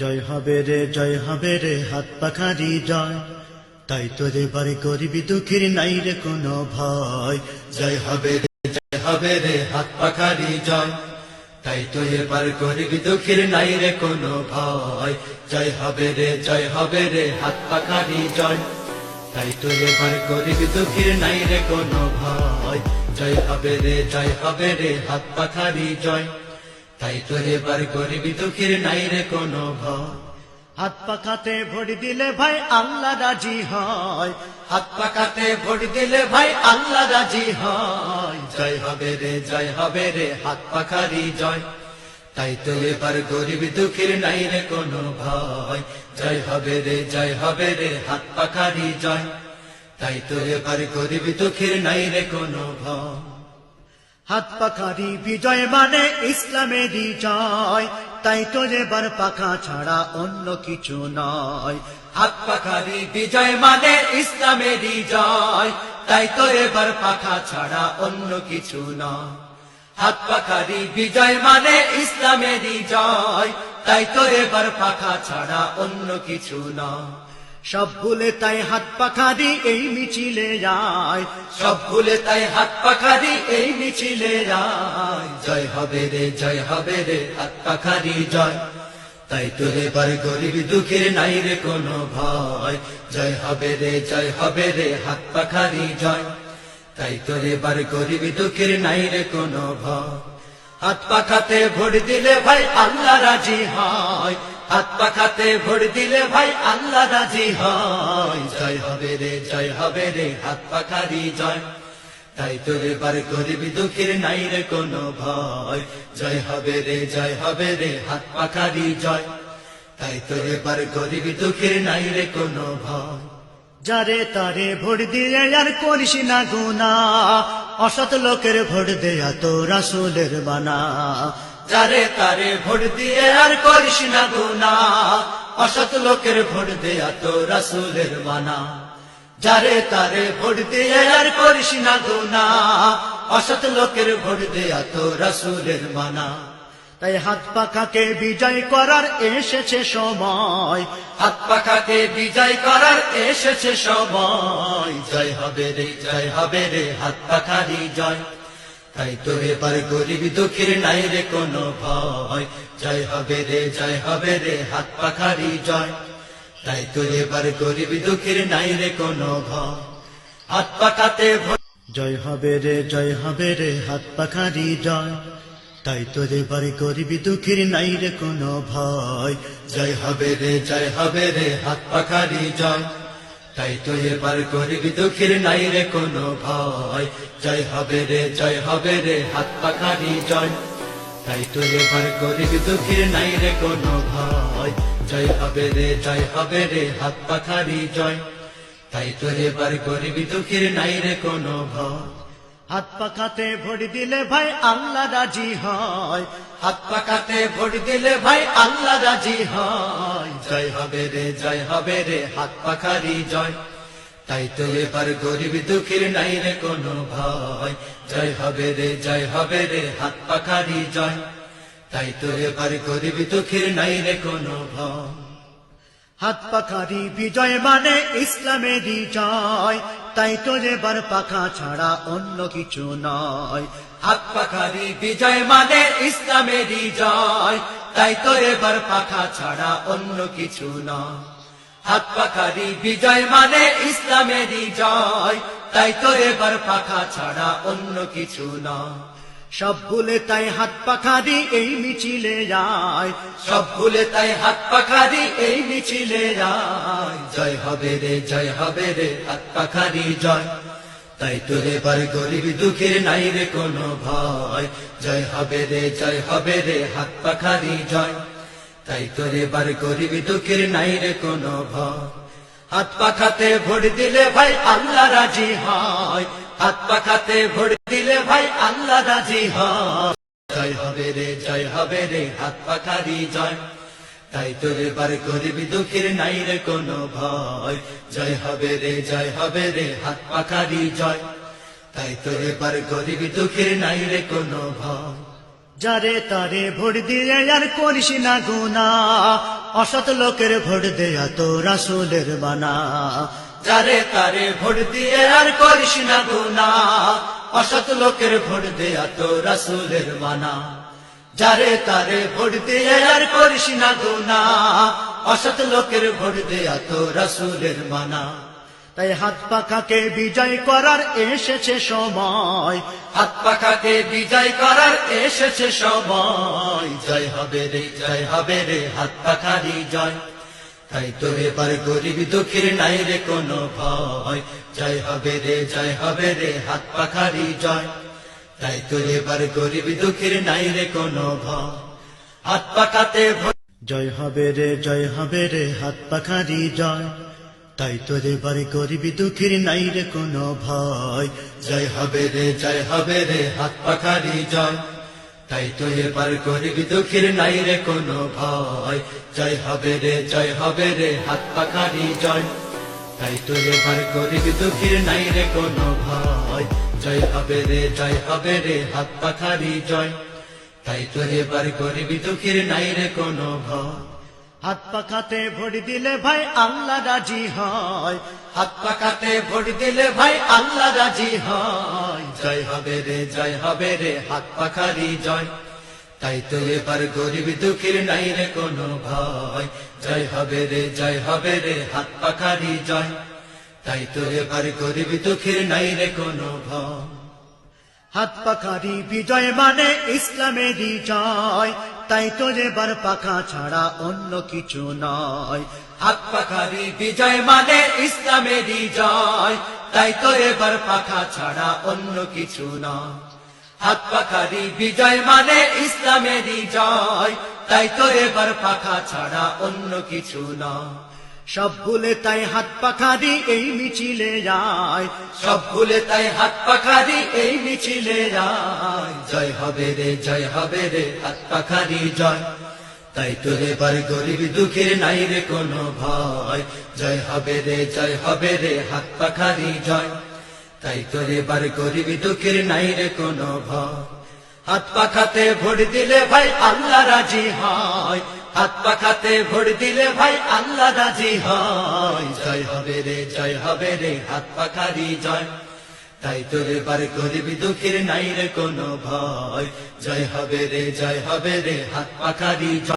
জয় হবে রে, জয় হবে রে, হাত পাখারি জয়। তাই তোরে বাড়ি করবি দুঃখীর নাই রে কোনো ভয়। জয় হবে রে, জয় হবে রে, হাত পাখারি জয়। তাই তো এবার করবি দুঃখীর নাই রে কোনো ভয়। জয় হবে রে, জয় হবে রে, হাত পাখারি জয়। তাই তো এবার করবি দুঃখীর নাই রে কোনো ভয়। জয় হবে রে, জয় হবে রে, হাত পাখারি জয়। তাই তো এবার গরিবি দুঃখীর নাই রে কোনো ভয়। হাত পাখাতে ভোট দিলে ভাই আল্লাহ রাজি হয়। হাত পাখাতে ভোট দিলে ভাই আল্লাহ রাজি হয়। জয় হবে রে জয় হবে রে হাত পাখারি জয়। তাই তো এবার গরিব দুঃখীর নাই রে কোনো ভয়। জয় হবে রে জয় হবে রে হাত পাখারি জয়। তাই তো এবার গরিব দুঃখীর নাই রে কোনো ভয়। হাত পাখারি বিজয় মানে ইসলামেরই জয়। তাই তো এবার পাখা ছাড়া অন্য কিছু নয়। হাত পাখারি বিজয় মানে ইসলামেরই জয়। তাই তো এবার পাখা ছাড়া অন্য কিছু নয়। হাত পাখারি বিজয় মানে ইসলামেরই জয়। তাই তো এবার পাখা ছাড়া অন্য কিছু নয়। সব ভুলে তাই হাত পাখারি এই মিছিলে যায় সব ভুলে তাই হাত পাখারি এই মিছিলে যায় জয় হবে রে, জয় হবে রে, হাত পাখারি জয়। তাই তোর এবার গরিব দুঃখের নাই রে কোনো ভয়। জয় হবে রে, জয় হবে রে, হাত পাখারি জয়। তাই তোর এবার গরিব দুঃখের নাই রে কোনো ভয়। হাত পাখাতে ভোট দিলে ভাই আল্লাহ রাজি হয়। হাত পাখাতে ভোট দিলে ভাই আল্লাহ রাজি হয়। জয় হবে রে, জয় হবে রে, হাত পাখারি জয়। তাই তোর এবার গরিবি দুঃখের নাই রে কোনো ভয়। জয় হবে রে, জয় হবে রে, হাত পাখারি জয়। তাই তোর এবার গরিবি দুঃখের নাই রে কোনো ভয়। যারে তারে ভোট দিয়ে আর করিস না গুনা অসৎ লোকের ভোট দেয়া তো রাসুলের বানা যারে তারে ভোট দিয়ে আর করিস না গুনা অসৎ লোকের ভোট দেয়া তো রাসুলের বানা যারে তারে ভোট দিয়ে আর করিস না গুনা অসৎ লোকের ভোট দেয়া তো রাসুলের মানা। তাই হাত পাখাকে বিজয় করার এসেছে সময়। হাত পাখাকে বিজয় করার এসেছে সময়। জয় হবে রে, জয় হবে রে, হাত পাখারি জয়। তাই তো এবার গরিব দুঃখের নাই রে কোনো ভয়। জয় হবে রে, জয় হবে রে, হাত পাখারি জয়। তাই তো এবার গরিব দুঃখের নাই রে কোনো ভয়। হাত পাখাতে জয় হবে রে, জয় হবে রে, হাত পাখারি জয়। তাই তো এবার গরিব দুঃখের নাই রে কোনো ভয়। জয় হবে রে, জয় হবে রে, হাত পাখারি জয়। তাই তো এবার গরিব দুঃখের নাই রে কোনো ভয়। জয় হবে রে, জয় হবে রে, হাত পাখারি জয়। তাই তো এবার গরিব দুঃখের নাই রে কোনো ভয়। জয় হবে রে, জয় হবে রে, হাত পাখারি জয়। তাই তো এবার গরিব দুঃখের নাই রে কোনো ভয়। হাত পাখাতে ভোট দিলে ভাই আল্লাহ রাজি হয়। হাত পাখাতে ভোট দিলে ভাই আল্লাহ রাজি হয়। জয় হবে রে, জয় হবে রে, হাত পাখারি জয়। তাই তো এবার গরিব দুঃখের নাই রে কোনো ভয়। জয় হবে রে, জয় হবে রে, হাত পাখারি জয়। তাই তো এবার গরিব দুঃখের নাই রে কোনো ভয়। হাত পাখারি বিজয় মানে ইসলামেরই জয়। তাই তো এবার পাখা ছাড়া অন্য কিছু নয়। হাত পাখারি বিজয় মানে ইসলামেরই জয়। তাই তো এবার পাখা ছাড়া অন্য কিছু নয়। হাত পাখারি বিজয় মানে ইসলামেরই জয়। তাই তো এবার পাখা ছাড়া অন্য কিছু নয়। সব ভুলে তাই হাত পাখারি এই মিছিলে যায় সব ভুলে তাই হাত পাখারি এই মিছিলে যায় জয় হবে রে, জয় হবে রে, হাত পাখা পাখারি জয়। তাই তোর এবার গরিব দুঃখের নাই রে কোনো ভয়। জয় হবে রে, জয় হবে রে, হাত পাখা পাখারি জয়। তাই তোর এবার গরিব দুঃখের নাই রে কোনো ভয়। হাত পাখাতে ভোট দিলে ভাই আল্লাহ রাজি হয়। হাত পাখাতে ভোট দিলে ভাই আল্লাহ রাজি হয়। জয় হবে রে, জয় হবে রে, হাত পাখারি জয়। তাই তোর এবার গরিবি দুঃখের নাই রে কোনো ভয়। জয় হবে রে, জয় হবে রে, হাত পাখারি জয়। তাই তোর এবার গরিবি দুঃখের নাই রে কোনো ভয়। যারে তারে ভোট দিয়ে আর করিস না গুনা অসৎ লোকের ভোট দেয়া তো রাসুলের মানা। যারে তারে ভোট দিয়ে আর করিস না গুনা অসৎ লোকের ভোট দেয়া তো রাসুলের মানা। যারে তারে ভোট দিয়ে আর করিস না গুনা অসৎ লোকের ভোট দেয়া তো রাসুলের মানা। তাই হাত পাখাকে বিজয় করার এসেছে সময়। হাত পাখাকে বিজয় করার এসেছে সময়। জয় হবে রে, জয় হবে রে, হাত পাখারি জয়। তাই তো এবার গরিব দুঃখীর নাই রে কোনো ভয়। জয় হবে রে, জয় হবে রে, হাত পাখারি জয়। তাই তো এবার গরিব দুঃখীর নাই রে কোনো ভয়। হাত পাকাতে জয় হবে রে, জয় হবে রে, হাত পাখারি জয়। তাই তোর এবারে গরিবি দুঃখীর নাই রে কোনো ভয়। জয় হবে রে, জয় হবে রে, হাত পাখারি জয়। তাই তো এবার গরিব দুঃখীর নাই রে কোনো ভয়। জয় হবে রে, জয় হবে রে, হাত পাখারি জয়। তাই তো এবার গরিব দুঃখীর নাই রে কোনো ভয়। জয় হবে রে, জয় হবে রে, হাত পাখারি জয়। তাই তো এবার গরিব দুঃখীর নাই রে কোনো ভয়। হাত পাখাতে ভোট দিলে ভাই আল্লাহ রাজি হয়। হাত পাখাতে ভোট দিলে ভাই আল্লাহ রাজি হয়। জয় হবে রে, জয় হবে রে, হাত পাখারি জয়। তাই তো এবার গরিব দুঃখীর নাই রে কোনো ভয়। জয় হবে রে, জয় হবে রে, হাত পাখারি জয়। তাই তো এবার গরিব দুঃখীর নাই রে কোনো ভয়। হাত পাখারি বিজয় মানে ইসলামেরই জয়। তাই তো এবার পাখা ছাড়া অন্য কিছু নয়। হাত পাখারি বিজয় মানে ইসলামেরই জয়। তাই তো এবার পাখা ছাড়া অন্য কিছু নয়। হাত পাখারি বিজয় মানে ইসলামেরই জয়। তাই তো এবার পাখা ছাড়া অন্য কিছু নয়। সব ভুলে তাই হাত পাখারি এই মিছিলে যায় সব ভুলে তাই হাত পাখারি এই মিছিলে যায় জয় হবে রে, জয় হবে রে, হাত পাখা পাখারি জয়। তাই তো এবার গরিব দুঃখের নাই রে কোনো ভয়। জয় হবে রে, জয় হবে রে, হাত পাখারি জয়। তাই তো এবার গরিব দুঃখের নাই রে কোনো ভয়। হাত পাখাতে ভোট দিলে ভাই আল্লাহ রাজি হয়। হাত পাখাতে ভোট দিলে ভাই আল্লাহ রাজি হয়। জয় হবে রে, জয় হবে রে, হাত পাখারি জয়। তাই তো বার করবি দুঃখীর নাই রে কোনো ভয়। জয় হবে রে, জয় হবে রে, হাত পাখারি জয়।